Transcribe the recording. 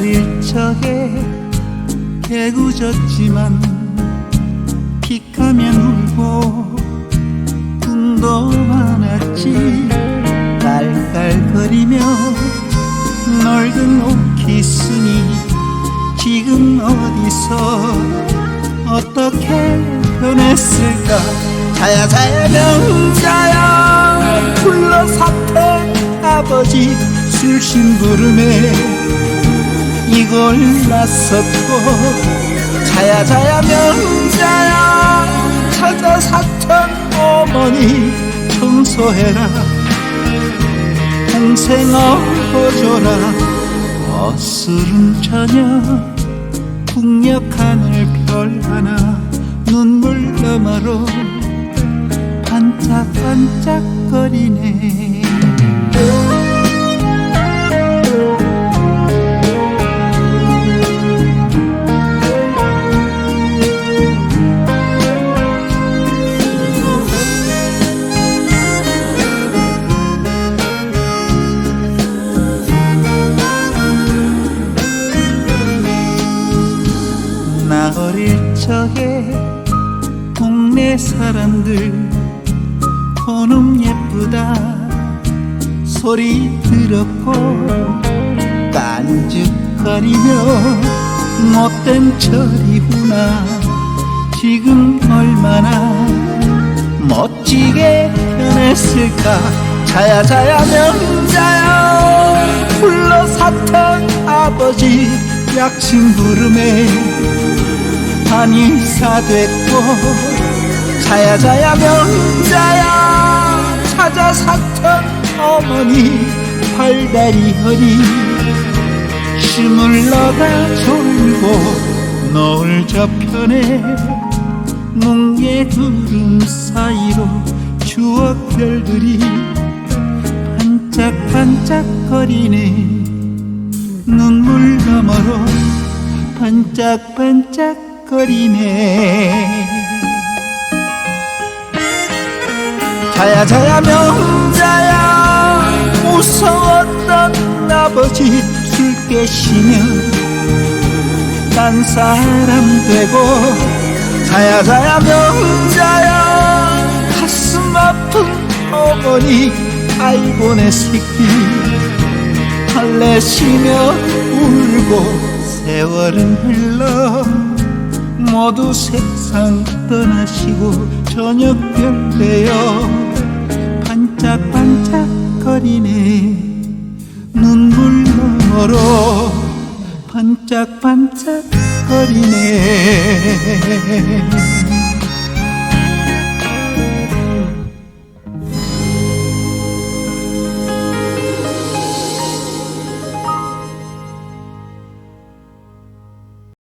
어릴 적에 개구졌지만 픽하면 울고 꿈도 많았지. 깔깔거리며 널든 옷기 쓰니 지금 어디서 어떻게 변했을까? 자야 자야 명자야. 불러 사태 아버지 술심 부름에 이걸 났었고 자야 자야 명자야 찾아 사천 어머니 청소해라. 동생 업어줘라. 어스름 저녁 북녘 하늘 별 하나 눈물 너머로 반짝반짝거리네 어릴 적에 동네 사람들 그놈 예쁘다 소리 들었고 깐죽거리며 못된 철이구나. 지금 얼마나 멋지게 변했을까. 자야 자야 명자야 불러 사탕 아버지 약침 부름에 한의사 됐고 자야 자야 명자야 찾아 사천 어머니 팔다리 허리 스물러가 졸고 노을 저편에 뭉게 구름 사이로 추억별들이 반짝반짝거리네. 눈물 너머로 반짝반짝 거리네. 자야 자야 명자야 무서웠던 아버지 술 깨시면 딴 사람 되고. 자야 자야 명자야 가슴 아픈 어머니 아이고 내 새끼 달래시며 울고 세월은 흘러 모두 세상 떠나시고 저녁별 되어 반짝반짝거리네. 눈물 너머로 반짝반짝거리네